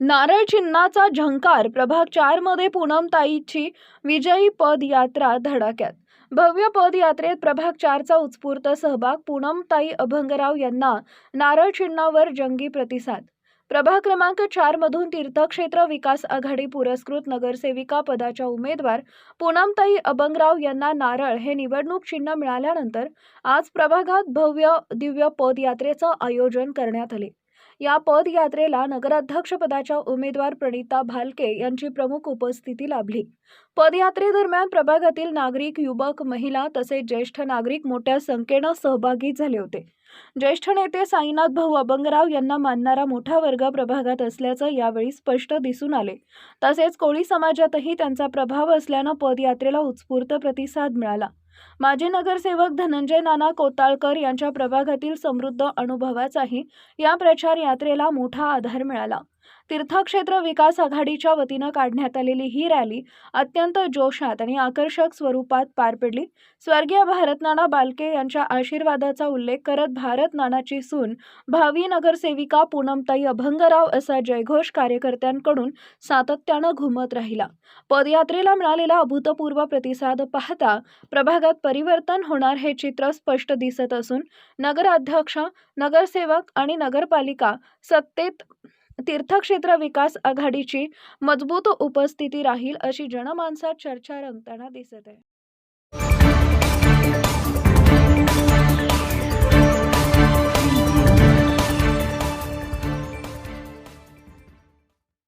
नारळ चिन्हाचा झंकार प्रभाग चारमध्ये पूनमताईची विजयी पदयात्रा धडाक्यात. भव्य पदयात्रेत प्रभाग चारचा उत्स्फूर्त सहभाग पूनमताई अभंगराव यांना नारळ चिन्हावर जंगी प्रतिसाद. प्रभाग क्रमांक चारमधून तीर्थक्षेत्र विकास आघाडी पुरस्कृत नगरसेविका पदाच्या उमेदवार पूनमताई अभंगराव यांना नारळ हे निवडणूक चिन्ह मिळाल्यानंतर आज प्रभागात भव्य दिव्य पदयात्रेचं आयोजन करण्यात आले. या पदयात्रेला नगराध्यक्षपदाच्या उमेदवार प्रणिता भालके यांची प्रमुख उपस्थिती लाभली. पदयात्रेदरम्यान प्रभागातील नागरिक युवक महिला तसेच ज्येष्ठ नागरिक मोठ्या संख्येनं सहभागी झाले होते. ज्येष्ठ नेते साईनाथ भाऊ अभंगराव यांना मानणारा मोठा वर्ग प्रभागात असल्याचं यावेळी स्पष्ट दिसून आले. तसेच कोळी समाजातही त्यांचा प्रभाव असल्यानं पदयात्रेला उत्स्फूर्त प्रतिसाद मिळाला. माजी नगरसेवक धनंजय नाना कोताळकर यांच्या प्रभागातील समृद्ध अनुभवाचाही या प्रचार यात्रेला मोठा आधार मिळाला. तीर्थक्षेत्र विकास आघाडीच्या वतीनं काढण्यात आलेली ही रॅली अत्यंत जोशात आणि आकर्षक स्वरूपात पार पडली. स्वर्गीय भारतनाना बालके यांच्या आशीर्वादाचा उल्लेख करत भारत नानाची सून भावी नगरसेविका पूनमताई अभंगराव असा जयघोष कार्यकर्त्यांकडून सातत्यानं घुमत राहिला. पदयात्रेला मिळालेला अभूतपूर्व प्रतिसाद पाहता प्रभागात परिवर्तन होणार हे चित्र स्पष्ट दिसत असून नगराध्यक्ष नगरसेवक आणि नगरपालिका सत्तेत तीर्थक्षेत्र विकास आघाडीची मजबूत उपस्थिती राहील अशी जनमानसात चर्चा रंगताना दिसत आहे.